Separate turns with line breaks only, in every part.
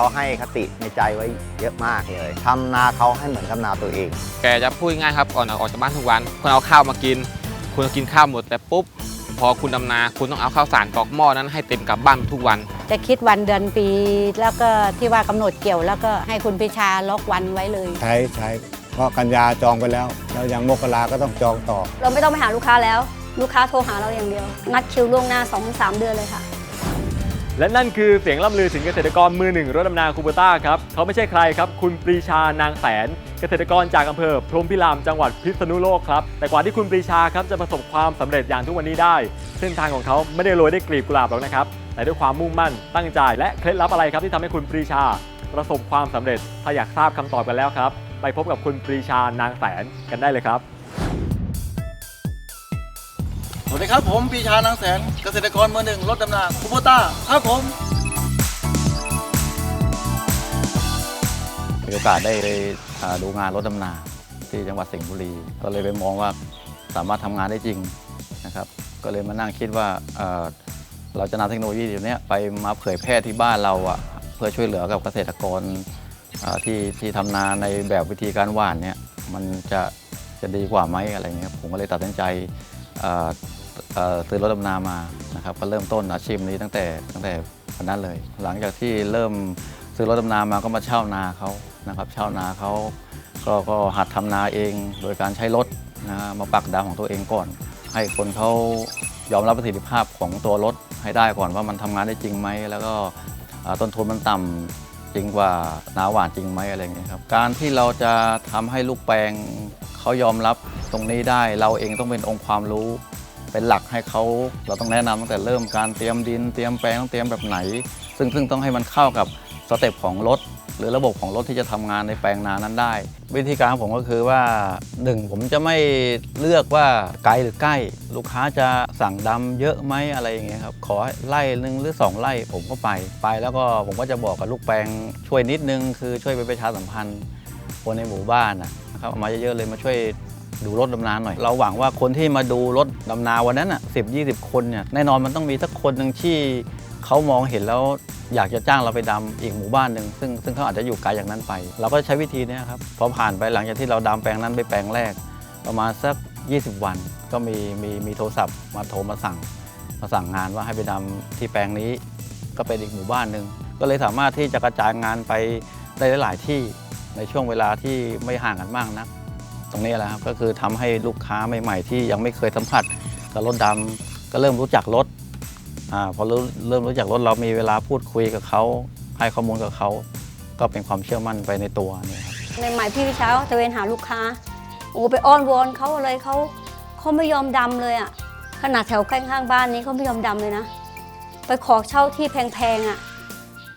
เขาให้คติในใจไว้เยอะมากเลยทำนาเขาให้เหมือนกับนาตัวเอง
แกจะพูดง่ายๆครับก่อนออกจากบ้านทุกวันคุณเอาข้าวมากิน คุณกินข้าวหมดแต่ปุ๊บ พอคุณดำนาคุณต้องเอาข้าวสารกรอกหม้อนั้นให้เต็มกลับบ้านทุกวัน
จะคิดวันเดือนปี แล้วก็ที่ว่ากำหนดเกี่ยวแล้วก็ให้คุณพิชาล็อกวันไว้เลย
ใช้ใช้เพราะกันยาจองไปแล้ว แล้วยังมกราก็ต้องจองต่อ
เราไม่ต้องไปหาลูกค้าแล้ว ลูกค้าโทรหาเราอย่างเดียว นัดคิวล่วงหน้า2-3 เดือนเลยค่ะ
และนั่นคือเสียงล่ำลือถึงเกษตรกรมือหนึ่งรถดำนาคูเบต้าครับเขาไม่ใช่ใครครับ คุณปรีชานางแสน เกษตรกรจากอำเภอพรหมพิรามจังหวัดพิษณุโลกครับ แต่กว่าที่คุณปรีชาครับจะประสบความสำเร็จอย่างทุกวันนี้ได้ เส้นทางของเขาไม่ได้โรยด้วยกลีบกุหลาบหรอกนะครับ แต่ด้วยความมุ่งมั่นตั้งใจและเคล็ดลับอะไรครับที่ทำให้คุณปรีชา ประสบความสำเร็จถ้าอยากทราบคำตอบกันแล้วครับ ไปพบกับคุณปรีชานางแสนกันได้เลยครับ
สวัสดีครับผมปีชานางแสนเกษตรกรมือหนึ่งรถดำนาคูโบต้าครับผม
มีโอกาสได้ไปอ่าดูงานรถดำนาที่จังหวัดสิงห์บุรี ก็เลยไปมองว่าสามารถทำงานได้จริงนะครับ ก็เลยมานั่งคิดว่าเอ่อเราจะนำเทคโนโลยีเดี๋ยวนี้ไปมาเผยแพร่ที่บ้านเราอะเพื่อช่วยเหลือกับเกษตรกรอ่าที่ที่ทำนาในแบบวิธีการหว่านเนี่ยมันจะจะดีกว่าไหมอะไรเงี้ยผมก็เลยตัดสินใจเอ่อ ซื้อรถดำนามานะครับก็เริ่มต้นอาชีพนี้ตั้งแต่ตั้งแต่วันนั้นเลย หลังจากที่เริ่มซื้อรถดำนามาก็มาเช่านาเขานะครับเช่านาเขาก็ก็หัดทำนาเอง โดยการใช้รถนะมาปักดาวของตัวเองก่อน ให้คนเขายอมรับประสิทธิภาพของตัวรถให้ได้ก่อนว่ามันทำงานได้จริงไหมแล้วก็ต้นทุนมันต่ำจริงกว่านาหวานจริงไหมอะไรอย่างเงี้ยครับการที่เราจะทำให้ลูกแปลงเขายอมรับตรงนี้ได้ เราเองต้องเป็นองค์ความรู้ เป็นหลักให้เขาเราต้องแนะนำตั้งแต่เริ่มการเตรียมดินเตรียมแปลงต้องเตรียมแบบไหน ซึ่งซึ่งต้องให้มันเข้ากับสเต็ปของรถ หรือระบบของรถที่จะทำงานในแปลงนานั้นได้ วิธีการของผมก็คือว่าหนึ่งผมจะไม่เลือกว่าไกลหรือใกล้ ลูกค้าจะสั่งดำเยอะไหมอะไรอย่างเงี้ยครับขอไล่หนึ่งหรือสองไร่ผมก็ไปไป แล้วก็ผมก็จะบอกกับลูกแปลงช่วยนิดนึงคือช่วยไปประชาสัมพันธ์คนในหมู่บ้านนะนะครับเอามาเยอะๆเลยมาช่วย ดูรถดำนาหน่อย เราหวังว่าคนที่มาดูรถดำนาวันนั้นอะสิบยี่สิบคนเนี่ยแน่นอนมันต้องมีสักคนหนึ่งที่เขามองเห็นแล้วอยากจะจ้างเราไปดำอีกหมู่บ้านหนึ่งซึ่งซึ่งเขาอาจจะอยู่ไกลอย่างนั้นไป เราก็ใช้วิธีเนี้ยครับพอผ่านไปหลังจากที่เราดำแปลงนั้นไปแปลงแรก ประมาณสัก 20 วัน ก็มีมีมีโทรศัพท์มาโทรมาสั่ง มาสั่งงานว่าให้ไปดำที่แปลงนี้ก็เป็นอีกหมู่บ้านหนึ่งก็เลยสามารถที่จะกระจายงานไปได้หลายที่ในช่วงเวลาที่ไม่ห่างกันมากนัก ตรงนี้แหละครับก็คือทำให้ลูกค้าใหม่ ๆ ที่ยังไม่เคยสัมผัสกับรถดำก็เริ่มรู้จักรถอาพอเริ่มรู้จักรถเรามีเวลาพูดคุยกับเขาให้ข้อมูลกับเขาก็เป็นความเชื่อมั่นไปในตัวเนี่ยครับ
ในใหม่ๆพี่วิเชาตะเวนหาลูกค้าโอ้ไปอ้อนวอนเขาอะไรเขาเขาไม่ยอมดำเลยอะ่ะขนาดแถวใกล้ข้างบ้านนี้เขาไม่ยอมดำเลยนะ ไปขอเช่าที่แพงๆอะ่ะ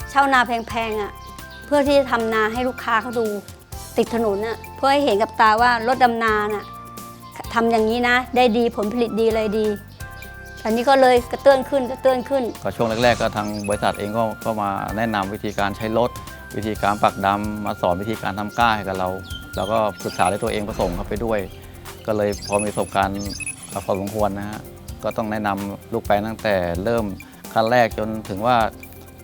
เช่านาแพงๆอะ่ะเพื่อที่จะทำนาให้ลูกค้าเขาดู ติดถนนอะเพื่อให้เห็นกับตาว่ารถดำนาน่ะทำอย่างนี้นะ ได้ดีผลผลิตดีเลยดีอันนี้ก็เลยกระเตื้อนขึ้นกระเตื้อนขึ้น
ก็ช่วงแรกๆก็ทางบริษัทเองก็ก็มาแนะนำวิธีการใช้รถ วิธีการปักดำมาสอนวิธีการทำก้าให้กับเรา เราก็ศึกษาด้วยตัวเองผสมเข้าไปด้วย ก็เลยพอมีประสบการณ์พอสมควรนะฮะก็ต้องแนะนำลูกแปลงตั้งแต่เริ่มขั้นแรกจนถึงว่า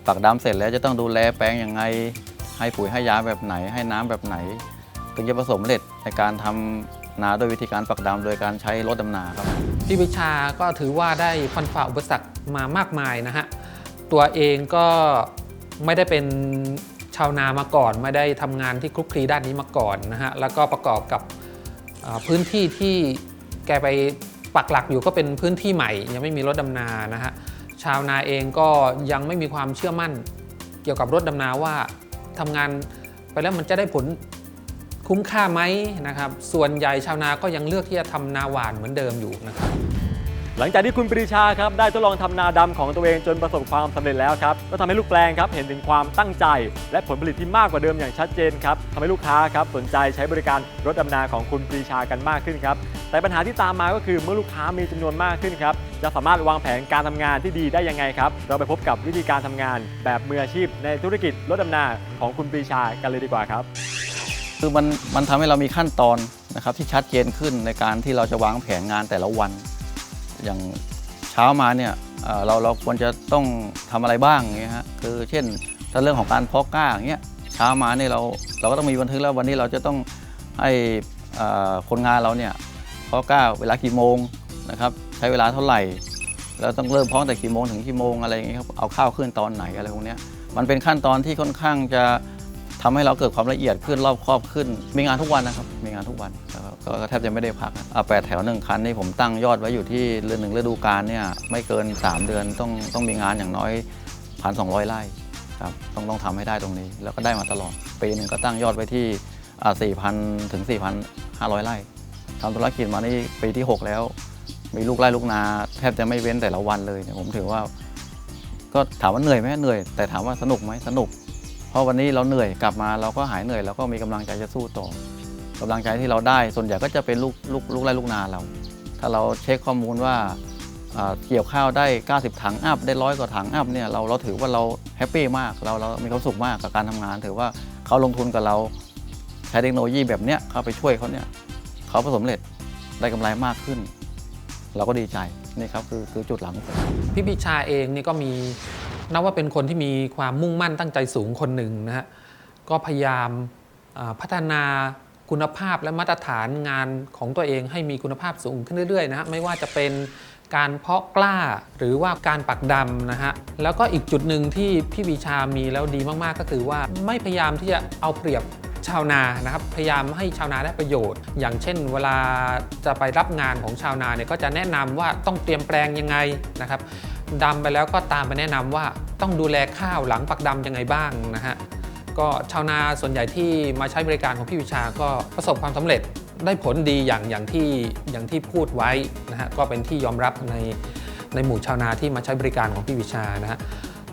ปักดำเสร็จแล้วจะต้องดูแลแปลงยังไง ให้ปุ๋ยให้ยาแบบไหน ให้น้ำแบบไหน ถึงจะผสมเร็จในการทำนาด้วยวิธีการปักดำโดยการใช้รถดำนาครับ
พี่วิชาก็ถือว่าได้ฟันฝ่าอุปสรรคมามากมายนะฮะตัวเองก็ไม่ได้เป็นชาวนามาก่อน ไม่ได้ทำงานที่คลุกคลีด้านนี้มาก่อนนะฮะแล้วก็ประกอบกับพื้นที่ที่แกไปปักหลักอยู่ก็เป็นพื้นที่ใหม่ ยังไม่มีรถดำนานะฮะชาวนาเองก็ยังไม่มีความเชื่อมั่น เกี่ยวกับรถดำนาว่า ทำงานไปแล้วมันจะได้ผลคุ้มค่าไหมนะครับ ส่วนใหญ่ชาวนาก็ยังเลือกที่จะทำนาหวานเหมือนเดิมอยู่นะครับ
หลังจากที่คุณปรีชาครับได้ทดลองทำนาดำของตัวเองจนประสบความสำเร็จแล้วครับก็ทำให้ลูกแปลงครับเห็นถึงความตั้งใจ และผลผลิตที่มากกว่าเดิมอย่างชัดเจนครับทำให้ลูกค้าครับสนใจใช้บริการรถดำนาของคุณปรีชากันมากขึ้นครับแต่ปัญหาที่ตามมาก็คือเมื่อลูกค้ามีจำนวนมากขึ้นครับจะสามารถวางแผนการทำงานที่ดีได้ยังไงครับเราไปพบกับวิธีการทำงาน แบบมืออาชีพ ในธุรกิจรถดำนาของคุณปรีชากันเลยดีกว่าครับ
คือมันมันทำให้เรามีขั้นตอนนะครับที่ชัดเจนขึ้นในการที่เราจะวางแผนงานแต่ละวัน อย่างเช้ามาเนี่ยเราเราควรจะต้องทำอะไรบ้างเงี้ยฮะคือเช่นถ้าเรื่องของการเพาะกล้าอย่างเงี้ยเช้ามาเนี่ยเราเราก็ต้องมีบันทึกแล้ววันนี้เราจะต้องให้คนงานเราเนี่ยเพาะกล้าเวลากี่โมงนะครับใช้เวลาเท่าไหร่แล้วต้องเริ่มเพาะตั้งแต่กี่โมงถึงกี่โมงอะไรอย่างเงี้ยครับเอาข้าวขึ้นตอนไหนอะไรพวกเนี้ยมันเป็นขั้นตอนที่ค่อนข้างจะ ทำให้เราเกิดความละเอียดขึ้นรอบครอบขึ้น มีงานทุกวันนะครับ มีงานทุกวันก็แทบจะไม่ได้พักนะเอาแปดแถวหนึ่งคันนี่ผมตั้งยอดไว้อยู่ที่เรือนหนึ่งฤดูกาลเนี่ยไม่เกิน 3 เดือนต้องต้องมีงานอย่างน้อยพันสองร้อยไร่ครับต้องต้องทำให้ได้ตรงนี้ แล้วก็ได้มาตลอด ปีหนึ่งก็ตั้งยอดไว้ที่สี่พันถึง4,500ไร่ทำธุรกิจมานี่ปีที่ 6 แล้ว มีลูกไร่ลูกนา แทบจะไม่เว้นแต่ละวันเลยเนี่ยผมถือว่า ก็ถามว่าเหนื่อยไหมเหนื่อย แต่ถามว่าสนุกไหมสนุก ราะวันนี้เราเหนื่อยกลับมาเราก็หายเหนื่อยแล้วก็มีกำลังใจจะสู้ต่อกำลังใจที่เราได้ส่วนใหญ่ก็จะเป็นลูกลูกลูกไร่ลูกนาเรา ถ้าเราเช็คข้อมูลว่าเกี่ยวข้าวได้ 90 ถังอัพได้ร้อยกว่าถังอัพเนี่ยเราเราถือว่าเราแฮปปี้มากเราเรามีความสุขมากกับการทำงาน ถือว่าเขาลงทุนกับเราใช้เทคโนโลยีแบบเนี้ยเข้าไปช่วยเขาเนี่ยเขาประสบเร็จได้กำไรมากขึ้น เราก็ดีใจนี่ครับคือคือจุดหลัง
พี่ปิชาเองนี่ก็มี นับว่าเป็นคนที่มีความมุ่งมั่นตั้งใจสูงคนหนึ่งนะฮะก็พยายามพัฒนาคุณภาพและมาตรฐานงานของตัวเองให้มีคุณภาพสูงขึ้นเรื่อยๆนะฮะไม่ว่าจะเป็นการเพาะกล้าหรือว่าการปักดำนะฮะแล้วก็อีกจุดหนึ่งที่พี่วิชามีแล้วดีมากๆ ก็คือว่าไม่พยายามที่จะเอาเปรียบชาวนานะครับพยายามให้ชาวนาได้ประโยชน์ อย่างเช่น เวลาจะไปรับงานของชาวนาเนี่ยก็จะแนะนำว่าต้องเตรียมแปลงยังไงนะครับ ดำไปแล้วก็ตามไปแนะนำว่าต้องดูแลข้าวหลังปักดำยังไงบ้างนะฮะก็ชาวนาส่วนใหญ่ที่มาใช้บริการของพี่วิชาก็ประสบความสำเร็จได้ผลดีอย่างอย่างที่อย่างที่พูดไว้นะฮะก็เป็นที่ยอมรับในในหมู่ชาวนาที่มาใช้บริการของพี่วิชานะฮะ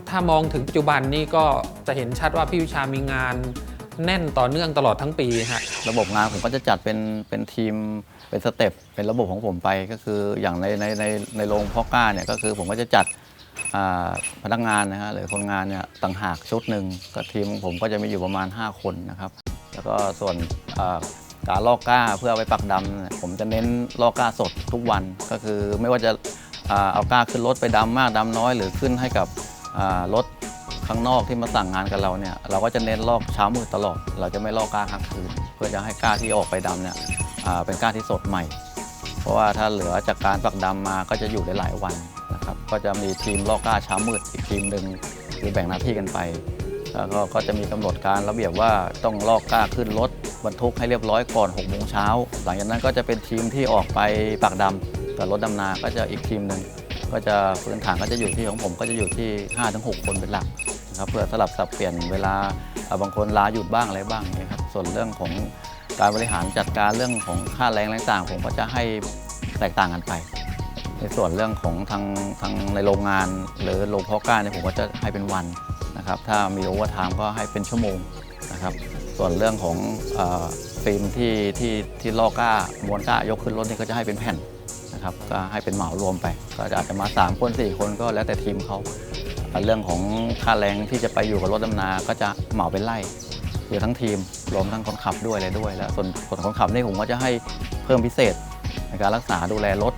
ถ้ามองถึงปัจจุบันนี่ก็จะเห็นชัดว่าพี่วิชามีงานแน่นต่อเนื่องตลอดทั้งปีฮะ
ระบบงานผมก็จะจัดเป็นเป็นทีม เป็นสเต็ปเป็นระบบของผมไปก็คืออย่างในในในในโรงพาะกล้าเนี่ยก็คือผมก็จะจัดพนักงานนะฮะหรือคนงานเนี่ยต่างหากชุดหนึ่งก็ทีมของผมก็จะมีอยู่ประมาณ 5 คนนะครับ แล้วก็ส่วนการลอกก้าเพื่อเอาไปปักดำผมจะเน้นลอกก้าสดทุกวันก็คือไม่ว่าจะเอาก้าขึ้นรถไปดำมากดำน้อย หรือขึ้นให้กับรถข้างนอกที่มาสั่งงานกับเราเนี่ยเราก็จะเน้นลอกเช้ามืดตลอด เราจะไม่ลอกก้ากลางคืน เพื่อจะให้ก้าที่ออกไปดำเนี่ย เป็นกล้าที่สดใหม่ เพราะว่าถ้าเหลือจากการปักดำมาก็จะอยู่ได้หลายวันนะครับก็จะมีทีมลอกกล้าเช้ามืดอีกทีมหนึ่งคือแบ่งหน้าที่กันไป แล้วก็ก็จะมีกำหนดการระเบียบว่าต้องลอกกล้าขึ้นรถบรรทุกให้เรียบร้อยก่อน6โมงเช้าหลังจากนั้นก็จะเป็นทีมที่ออกไปปักดำกับรถดำนาก็จะอีกทีมหนึ่งก็จะพื้นฐานก็จะอยู่ที่ของผมก็จะอยู่ที่ 5-6 คนเป็นหลักนะครับเพื่อสลับสับเปลี่ยนเวลาบางคนลาหยุดบ้างอะไรบ้างอย่างเงี้ยครับส่วนเรื่องของ การบริหารจัดการเรื่องของค่าแรงต่างๆ ผมก็จะให้แตกต่างกันไป ในส่วนเรื่องของทางทางในโรงงาน หรือโรงเพาะกล้าเนี่ยผมก็จะให้เป็นวันนะครับ ถ้ามีโอเวอร์ไทม์ก็ให้เป็นชั่วโมงนะครับ ส่วนเรื่องของอฟิล์มที่ที่ที่ลอกก้ามวนก้ายกขึ้นรถนี่ก็จะให้เป็นแผ่นนะครับ ก็ให้เป็นเหมารวมไป ก็อาจจะมา 3 คน 4 คนก็แล้วแต่ทีมเขาเรื่องของค่าแรงที่จะไปอยู่กับรถดำนา ก็จะเหมาเป็นไล่ คือทั้งทีมรวมทั้งคนขับด้วยอะไรด้วยแล้วส่วนส่วนคนขับนี่ผมก็จะให้เพิ่มพิเศษในการรักษาดูแลรถ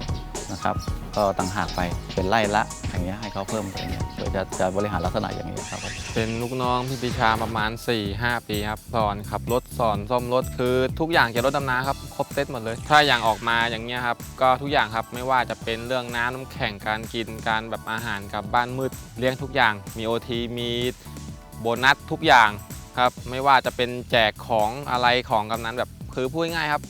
นะครับ ก็ต่างหากไปเป็นไล่ละอย่างเงี้ยให้เขาเพิ่มไปอย่างเงี้ยโดยจะจะบริหารลักษณะอย่างนี้ครับ
เป็นลูกน้องพี่ปิชาประมาณ 4-5 ปีครับ สอนขับรถสอนซ่อมรถคือทุกอย่างเกี่ยวกับรถดำน้ำครับ ครบเซตหมดเลย ถ้าอย่างออกมาอย่างเงี้ยครับ ก็ทุกอย่างครับไม่ว่าจะเป็นเรื่องน้ำน้ำแข็งการกินการแบบอาหารกับบ้านมืดเลี้ยงทุกอย่าง มี OT มีโบนัสทุกอย่าง ครับไม่ว่าจะเป็นแจกของอะไรของกำนันแบบคือพูดง่ายครับ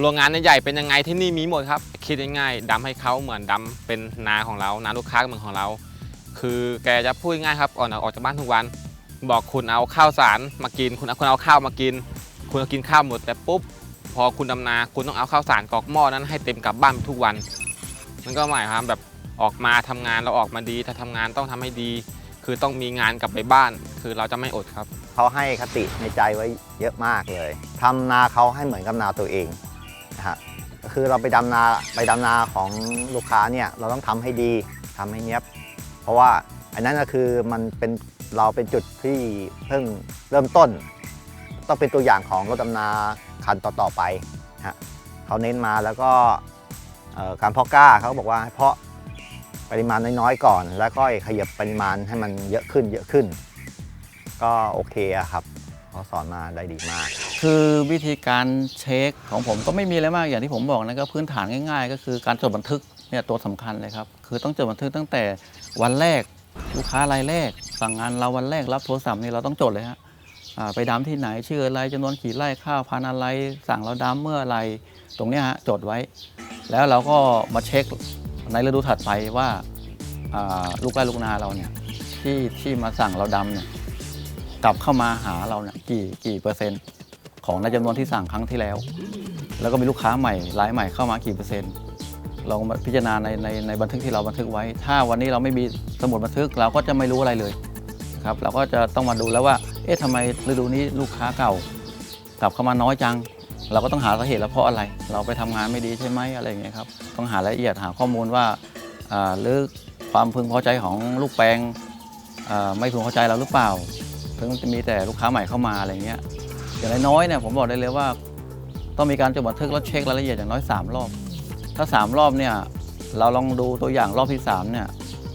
โรงงานใหญ่เป็นยังไงที่นี่มีหมดครับ คิดง่ายๆดำให้เขาเหมือนดำเป็นนาของเรานาลูกค้าเหมือนของเรา คือแกจะพูดง่ายครับก่อนออกจากบ้านทุกวัน บอกคุณเอาข้าวสารมากิน คุณเอาคุณเอาข้าวมากิน คุณกินข้าวหมดแต่ปุ๊บพอคุณดำนาคุณต้องเอาข้าวสารกอกหม้อนั้นให้เต็มกลับบ้านทุกวัน มันก็หมายความแบบออกมาทำงานเราออกมาดี ถ้าทำงานต้องทำให้ดี คือต้องมีงานกลับไปบ้าน คือเราจะไม่อดครับ
เขาให้คติในใจไว้เยอะมากเลยทำนาเขาให้เหมือนกับนาตัวเองนะฮะคือเราไปดำนาไปดำนาของลูกค้าเนี่ยเราต้องทำให้ดีทำให้เนี้ยบ เพราะว่าอันนั้นก็คือมันเป็นเราเป็นจุดที่เพิ่งเริ่มต้น ต้องเป็นตัวอย่างของรถดำนาคันต่อๆไปนะฮะเขาเน้นมาแล้วก็การเพาะกล้าเขาบอกว่าให้เพาะ ปริมาณน้อยๆก่อน แล้วก็ขยับปริมาณให้มันเยอะขึ้นเยอะขึ้น ก็โอเคอะครับเขาสอนมาได้ดีมาก
คือวิธีการเช็คของผมก็ไม่มีอะไรมากอย่างที่ผมบอกนะก็พื้นฐานง่ายๆ ก็คือการจดบันทึกเนี่ยตัวสำคัญเลยครับ คือต้องจดบันทึกตั้งแต่วันแรกลูกค้ารายแรก สั่งงานเราวันแรกรับโทรศัพท์นี่เราต้องจดเลยฮะไปดำที่ไหนชื่ออะไรจำนวนกี่ไร่ข้าวพันอะไร สั่งเราดำเมื่ออะไรตรงนี้ฮะจดไว้ แล้วเราก็มาเช็ค ในฤดูถัดไปว่าลูกไร่ลูกนาเราเนี่ยที่ที่มาสั่งเราดำเนี่ยกลับเข้ามาหาเราเนี่ยกี่กี่เปอร์เซ็นต์ ของในจำนวนที่สั่งครั้งที่แล้ว แล้วก็มีลูกค้าใหม่รายใหม่เข้ามากี่เปอร์เซ็นต์ลองมาพิจารณาในในในบันทึกที่เราบันทึกไว้ ถ้าวันนี้เราไม่มีสมุดบันทึกเราก็จะไม่รู้อะไรเลยครับเราก็จะต้องมาดูแล้วว่า เอ๊ะทำไมฤดูนี้ลูกค้าเก่ากลับเข้ามาน้อยจัง เราก็ต้องหาสาเหตุแล้วเพราะอะไร เราไปทำงานไม่ดีใช่ไหมอะไรอย่างเงี้ยครับต้องหารายละเอียดหาข้อมูลว่าหรือความพึงพอใจของลูกแปลงไม่พึงพอใจเราหรือเปล่าถึงจะมีแต่ลูกค้าใหม่เข้ามาอะไรเงี้ยอย่างน้อยเนี่ยผมบอกได้เลยว่า ต้องมีการจดบันทึกแล้วเช็ครายละเอียดอย่างน้อย 3 รอบ ถ้า 3 รอบเนี่ยเราลองดูตัวอย่างรอบที่3เนี่ย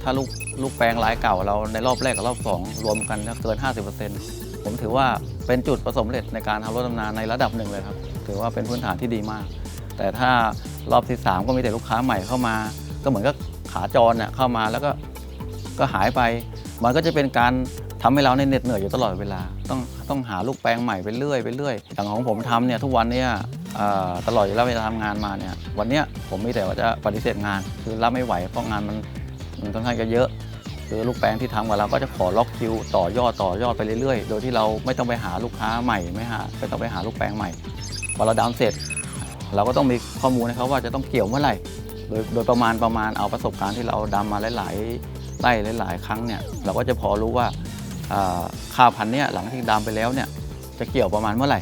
ถ้าลูกลูกแปลงรายเก่าเราในรอบแรกกับรอบ 2 รวมกันเนี่ยเกิน 50%ผมถือว่าเป็นจุดประสบความสำเร็จในการทำรถดำนาในระดับหนึ่งเลยครับ ถือว่าเป็นพื้นฐานที่ดีมาก แต่ถ้ารอบที่ 3 ก็มีแต่ลูกค้าใหม่เข้ามา ก็เหมือนกับขาจรเนี่ยเข้ามาแล้วก็ก็หายไป มันก็จะเป็นการทำให้เราเนี่ยเหน็ดเหนื่อยอยู่ตลอดเวลา ต้องต้องหาลูกแปลงใหม่ไปเรื่อยไปเรื่อยอย่างของผมทำเนี่ยทุกวันเนี่ยตลอดเวลาทำงานมาเนี่ยวันเนี้ยผมมีแต่ว่าจะปฏิเสธงาน คือรับไม่ไหวเพราะงานมันมันค่อนข้างจะเยอะ คือลูกแปลงที่ทำกับเราก็จะขอล็อกคิวต่อยอดต่อยอดไปเรื่อยๆ โดยที่เราไม่ต้องไปหาลูกค้าใหม่ไม่หาไม่ต้องไปหาลูกแปลงใหม่ พอเราดำเสร็จ เราก็ต้องมีข้อมูลให้เขาว่าจะต้องเกี่ยวเมื่อไหร่ โดยโดยประมาณประมาณเอาประสบการณ์ที่เราดำมาหลายๆไร่หลาย ๆ ครั้งเนี่ยเราก็จะพอรู้ว่าอ่าข้าวพันธุ์เนี่ยหลังที่ดำไปแล้วเนี่ยจะเกี่ยวประมาณเมื่อไหร่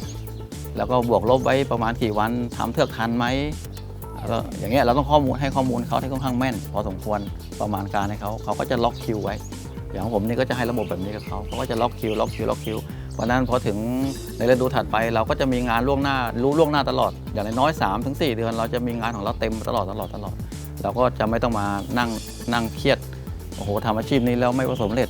แล้วก็บวกลบไว้ประมาณกี่วันทำเทือกทันไหมแล้วอย่างเงี้ยเราต้องข้อมูลให้ข้อมูลเขาที่ค่อนข้างแม่น พอสมควรประมาณการให้เขาเขาก็จะล็อกคิวไว้ อย่างของผมนี่ก็จะให้ระบบแบบนี้กับเขาเขาก็จะล็อกคิวล็อกคิวล็อกคิว วันนั้นพอถึงในฤดูถัดไป เราก็จะมีงานล่วงหน้ารู้ล่วงหน้าตลอด อย่างน้อยๆสามถึงสี่เดือน เราจะมีงานของเราเต็มตลอดตลอดตลอด เราก็จะไม่ต้องมานั่งนั่งเครียดโอ้โหทำอาชีพนี้แล้วไม่ประสบความสำเร็จ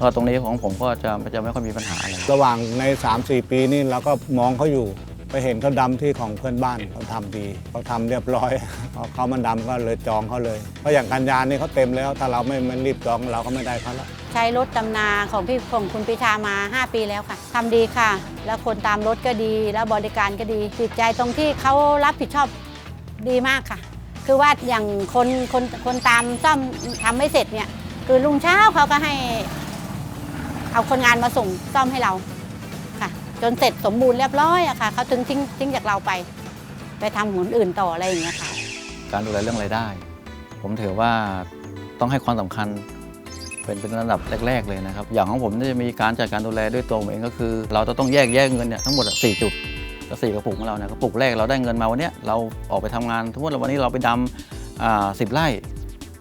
ก็ตรงนี้ของผมก็จะจะไม่ค่อยมีปัญหาอะไร
ระหว่างใน 3-4 ปีนี่เราก็มองเขาอยู่ไปเห็นเขาดำที่ของเพื่อนบ้านเขาทำดีเขาทำเรียบร้อยพอเขามันดำก็เลยจองเขาเลยเพราะอย่างกันยานี่เขาเต็มแล้ว ถ้าเราไม่ไม่รีบจองเราก็ไม่ได้เขาแล้ว
ใช้รถดำนาของพี่ของคุณปิชามา 5 ปีแล้วค่ะทำดีค่ะ แล้วคนตามรถก็ดี แล้วบริการก็ดีติดใจตรงที่เขารับผิดชอบดีมากค่ะ คือว่าอย่างคนคนคนตามซ่อมทำไม่เสร็จเนี่ย คือลุงเช้าเขาก็ให้ เอาคนงานมาส่งซ่อมให้เราค่ะ จนเสร็จสมบูรณ์เรียบร้อยอะค่ะเขาถึงทิ้งทิ้งจากเราไป ไปทำหนอื่นต่ออะไรอย่างเงี้ยค่ะ
การดูแลเรื่องรายได้ ผมถือว่าต้องให้ความสำคัญ เป็นเป็นระดับแรก ๆ เลยนะครับ อย่างของผมที่จะมีการจัดการดูแลด้วยตัวผมเองก็คือ เราจะต้องแยกแยกเงินเนี่ยทั้งหมดอะสี่จุดก็สี่กระปุกของเราเนี่ยกระปุกแรกเราได้เงินมาวันเนี้ยเราออกไปทำงานสมมติเราวันนี้เราไปดำสิบไร่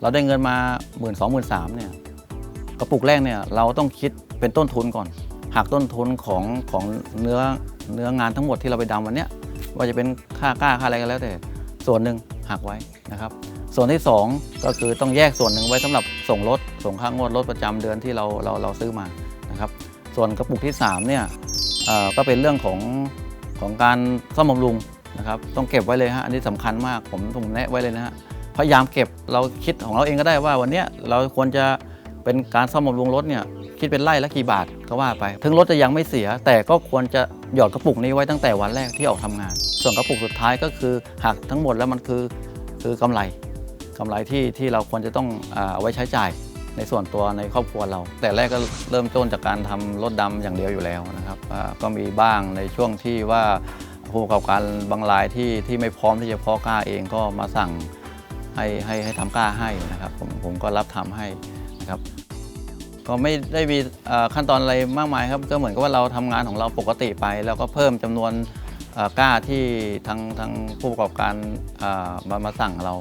เราได้เงินมาหมื่นสองหมื่นสามเนี่ยกระปุกแรกเนี่ยเราต้องคิดเป็นต้นทุนก่อนหักต้นทุนของของเนื้อเนื้องานทั้งหมดที่เราไปดำวันเนี้ยว่าจะเป็นค่ากล้าค่าอะไรก็แล้วแต่ส่วนหนึ่งหักไว้นะครับ ส่วนที่ 2 ก็คือต้องแยกส่วนหนึ่งไว้สำหรับส่งรถ ส่งค่างวดรถประจำเดือนที่เราเราเราซื้อมานะครับ ส่วนกระปุกที่3เนี่ยก็เป็นเรื่องของของการซ่อมบำรุงนะครับ ต้องเก็บไว้เลยฮะอันนี้สำคัญมากผมผมแนะไว้เลยนะฮะพยายามเก็บเราคิดของเราเองก็ได้ว่าวันเนี้ยเราควรจะเป็นการซ่อมบำรุงรถเนี่ยคิดเป็นไร่ละกี่บาทก็ว่าไป ถึงรถจะยังไม่เสีย แต่ก็ควรจะหยอดกระปุกนี้ไว้ตั้งแต่วันแรกที่ออกทำงาน ส่วนกระปุกสุดท้ายก็คือหักทั้งหมดแล้วมันคือคือกำไรกำไรที่ที่เราควรจะต้องเอาไว้ใช้จ่าย ในส่วนตัวในครอบครัวเรา แต่แรกก็เริ่มต้นจากการทำรถดำอย่างเดียวอยู่แล้วนะครับก็มีบ้างในช่วงที่ว่าผู้ประกอบการบางรายที่ที่ไม่พร้อมที่จะเพาะกล้าเองก็มาสั่งให้ให้ให้ทำกล้าให้นะครับผมผมก็รับทำให้นะครับก็ไม่ได้มีขั้นตอนอะไรมากมายครับ ก็เหมือนกับว่าเราทำงานของเราปกติไป แล้วก็เพิ่มจำนวนกล้าที่ทางทางผู้ประกอบการมามาสั่งเรา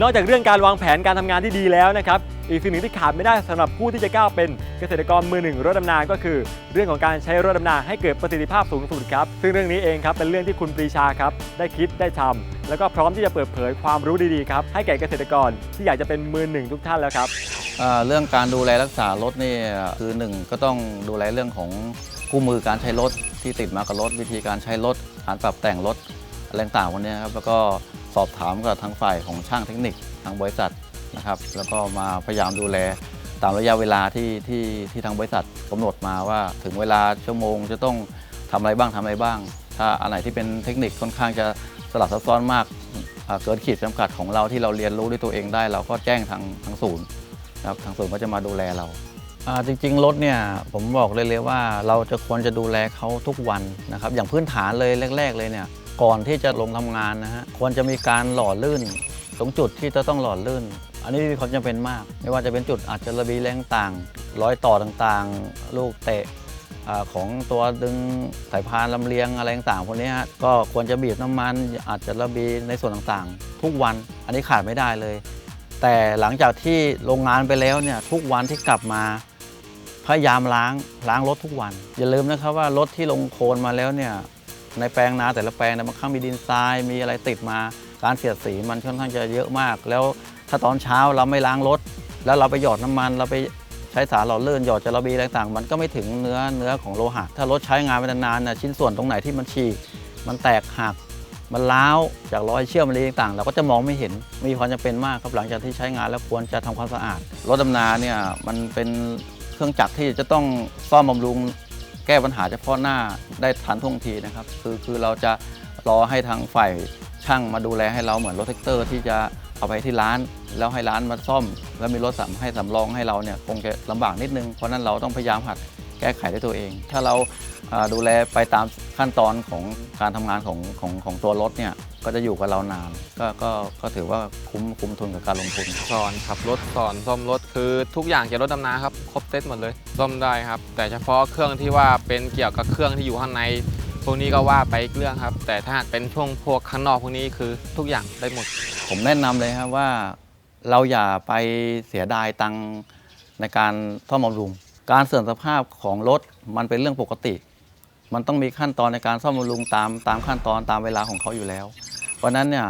นอกจากเรื่องการวางแผนการทำงานที่ดีแล้วนะครับ อีกสิ่งหนึ่งที่ขาดไม่ได้สำหรับผู้ที่จะก้าวเป็นเกษตรกรมือหนึ่งรถดำนา ก็คือ เรื่องของการใช้รถดำนาให้เกิดประสิทธิภาพสูงสุดครับ ซึ่งเรื่องนี้เองครับเป็นเรื่องที่คุณปรีชาครับได้คิดได้ทำแล้วก็พร้อมที่จะเปิดเผยความรู้ดีๆครับให้แก่เกษตรกรที่อยากจะเป็นมือหนึ่งทุกท่านแล้วครับ
เรื่องการดูแลรักษารถนี่คือหนึ่งก็ต้องดูแลเรื่องของคู่มือการใช้รถที่ติดมากับรถวิธีการใช้รถการปรับแต่งรถอะไรต่างๆวันนี้ครับแล้วก็ สอบถามกับทางฝ่ายของช่างเทคนิคทางบริษัทนะครับ แล้วก็มาพยายามดูแลตามระยะเวลาที่ที่ที่ทางบริษัทกำหนดมาว่าถึงเวลาชั่วโมงจะต้องทำอะไรบ้างทำอะไรบ้าง ถ้าอันไหนที่เป็นเทคนิคค่อนข้างจะสลับซับซ้อนมากเกินขีดจำกัดของเราที่เราเรียนรู้ด้วยตัวเองได้ เราก็แจ้งทางทางศูนย์ครับทางศูนย์ก็จะมาดูแลเราจริงๆรถเนี่ยผมบอกเลยเลยว่าเราจะควรจะดูแลเขาทุกวันนะครับอย่างพื้นฐานเลยแรก ๆ เลยเนี่ย ก่อนที่จะลงทำงานนะฮะควรจะมีการหล่อลื่น ตรงจุดที่จะต้องหล่อลื่น อันนี้มีความจำเป็นมาก ไม่ว่าจะเป็นจุดอาจจะระบีแรงต่างร้อยต่อต่างๆ ลูกเตะของตัวดึงสายพานลำเลียงอะไรต่างๆพวกนี้ฮะก็ควรจะบีบน้ำมันอาจจะระบีในส่วนต่างๆ ทุกวันอันนี้ขาดไม่ได้เลย แต่หลังจากที่โรงงานไปแล้วเนี่ยทุกวันที่กลับมาพยายามล้างล้างรถทุกวัน อย่าลืมนะครับว่ารถที่ลงโคลนมาแล้วเนี่ย ในแปลงนาแต่ละแปลงเนี่ยบางครั้งมีดินทรายมีอะไรติดมา การเสียดสีมันค่อนข้างจะเยอะมาก แล้วถ้าตอนเช้าเราไม่ล้างรถ แล้วเราไปหยอดน้ำมัน เราไปใช้สารหล่อเลื่อนหยอดจาระบีอะไรต่างๆมันก็ไม่ถึงเนื้อเนื้อของโลหะถ้ารถใช้งานไปนานๆนี่ยชิ้นส่วนตรงไหนที่มันฉีกมันแตกหักมันล้าวจากรอยเชื่อมอะไรต่างๆ เราก็จะมองไม่เห็นมีความจำเป็นมากครับหลังจากที่ใช้งานแล้วควรจะทำความสะอาด รถดำนาเนี่ยมันเป็นเครื่องจักรที่จะต้องซ่อมบำรุง แก้ปัญหาเฉพาะหน้าได้ทันท่วงทีนะครับ คือคือเราจะรอให้ทางฝ่ายช่างมาดูแลให้เราเหมือนรถแท็กเตอร์ที่จะเอาไปที่ร้าน แล้วให้ร้านมาซ่อม แล้วมีรถสำให้สำรองให้เราเนี่ยคงจะลำบากนิดนึง เพราะนั้นเราต้องพยายามหัดแก้ไขด้วยตัวเอง ถ้าเราดูแลไปตาม ขั้นตอนของการทำงานของของของตัวรถเนี่ยก็จะอยู่กับเรานาน ก็ก็ก็ถือว่าคุ้มคุ้มทุนกับการลงทุน
สอนขับรถสอนซ่อมรถคือทุกอย่างเกี่ยวกับรถดำนาครับครบเซตหมดเลยซ่อมได้ครับ แต่เฉพาะเครื่องที่ว่าเป็นเกี่ยวกับเครื่องที่อยู่ข้างในพวกนี้ก็ว่าไปอีกเรื่องครับ แต่ถ้าหากเป็นช่วงพวกข้างนอกพวกนี้คือทุกอย่างได้หมด
ผมแนะนำเลยครับว่าเราอย่าไปเสียดายตังค์ในการซ่อมบำรุง การเสื่อมสภาพของรถมันเป็นเรื่องปกติ มันต้องมีขั้นตอนในการซ่อมบำรุงตามตามขั้นตอนตามเวลาของเขาอยู่แล้ว เพราะนั้นเนี่ย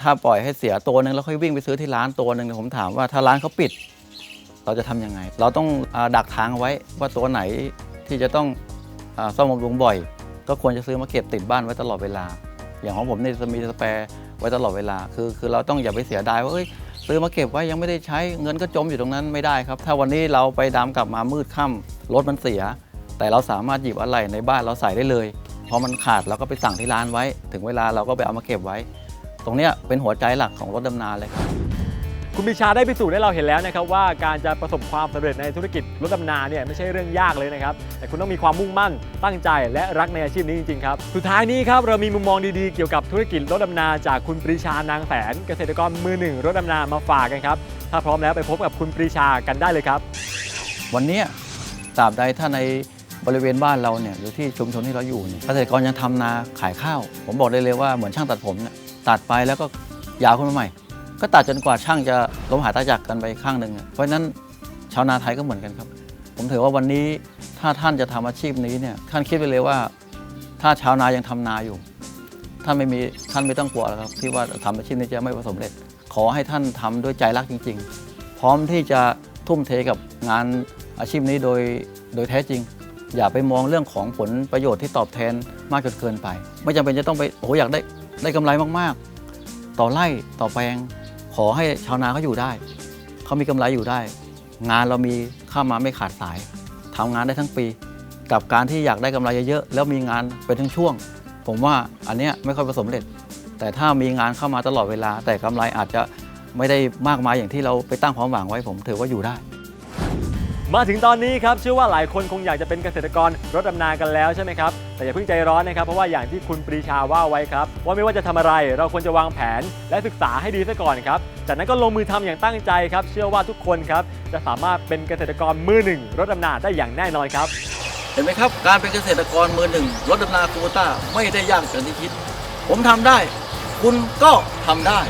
ถ้าปล่อยให้เสียตัวหนึ่งแล้วค่อยวิ่งไปซื้อที่ร้านตัวหนึ่งผมถามว่าถ้าร้านเขาปิด เราจะทำยังไง เราต้องอดักทางไว้ว่าตัวไหนที่จะต้องอซ่อมบำรุงบ่อย ก็ควรจะซื้อมาเก็บติดบ้านไว้ตลอดเวลา อย่างของผมเนี่ยจะมีสแปร์ไว้ตลอดเวลาคือคือเราต้องอย่าไปเสียดายว่าเอ้ยซื้อมาเก็บไว้ยังไม่ได้ใช้เงินก็จมอยู่ตรงนั้นไม่ได้ครับ ถ้าวันนี้เราไปดำกลับมามืดค่ำรถมันเสีย แต่เราสามารถหยิบอะไรในบ้านเราใส่ได้เลยพอมันขาดเราก็ไปสั่งที่ร้านไว้ ถึงเวลาเราก็ไปเอามาเก็บไว้ ตรงเนี้ยเป็นหัวใจหลักของรถดำนาเลยครับ
คุณปรีชาได้พิสูจน์ให้เราเห็นแล้วนะครับว่าการจะประสบความสำเร็จในธุรกิจรถดำนาเนี่ยไม่ใช่เรื่องยากเลยนะครับ แต่คุณต้องมีความมุ่งมั่นตั้งใจและรักในอาชีพนี้จริงๆครับ สุดท้ายนี้ครับเรามีมุมมองดีๆเกี่ยวกับธุรกิจรถดำนาจากคุณปรีชานางแสน เกษตรกรมือหนึ่งรถดำนามาฝากกันครับถ้าพร้อมแล้วไปพบกับคุณปรีชากันได้เลยครับ
วันเนี้ยตราบใดถ้าใน บริเวณบ้านเราเนี่ยหรือที่ชุมชนที่เราอยู่เนี่ยเกษตรกรยังทำนาขายข้าว ผมบอกได้เลยว่าเหมือนช่างตัดผมเนี่ยตัดไปแล้วก็ยาวขึ้นมาใหม่ ก็ตัดจนกว่าช่างจะล้มหายตายจากกันไปข้างหนึ่งเพราะฉะนั้นชาวนาไทยก็เหมือนกันครับ ผมถือว่าวันนี้ถ้าท่านจะทำอาชีพนี้เนี่ยท่านคิดไปเลยว่า ถ้าชาวนายังทำนาอยู่ท่านไม่มีท่านไม่ต้องกลัวแล้วครับที่ว่าทำอาชีพนี้จะไม่ประสบเร็จ ขอให้ท่านทำด้วยใจรักจริง ๆ พร้อมที่จะทุ่มเทกับงานอาชีพนี้โดยโดยแท้จริง อย่าไปมองเรื่องของผลประโยชน์ที่ตอบแทนมากจนเกินไป ไม่จำเป็นจะต้องไปโอ้อยากได้ได้กำไรมากๆ ต่อไร่ต่อแปลง ขอให้ชาวนาเขาอยู่ได้ เขามีกำไรอยู่ได้ งานเรามีเข้ามาไม่ขาดสายทำงานได้ทั้งปี กับการที่อยากได้กำไรเยอะๆแล้วมีงานเป็นทั้งช่วง ผมว่าอันเนี้ยไม่ค่อยประสบความสำเร็จ แต่ถ้ามีงานเข้ามาตลอดเวลา แต่กำไรอาจจะไม่ได้มากมายอย่างที่เราไปตั้งความหวังไว้ผมถือว่าอยู่ได้
มาถึงตอนนี้ครับเชื่อว่าหลายคนคงอยากจะเป็นเกษตรกรรถดำนากันแล้วใช่ไหมครับแต่อย่าเพิ่งใจร้อนนะครับเพราะว่าอย่างที่คุณปรีชาว่าไว้ครับว่าไม่ว่าจะทำอะไรเราควรจะวางแผนและศึกษาให้ดีซะก่อนครับจากนั้นก็ลงมือทำอย่างตั้งใจครับเชื่อว่าทุกคนครับจะสามารถเป็นเกษตรกรมือหนึ่งรถดำนาได้อย่างแน่นอนครับ
เห็นไหมครับการเป็นเกษตรกรมือหนึ่งรถดำนาคูโบต้าไม่ได้ยากเกินที่คิด ผมทำได้ คุณก็ทำได้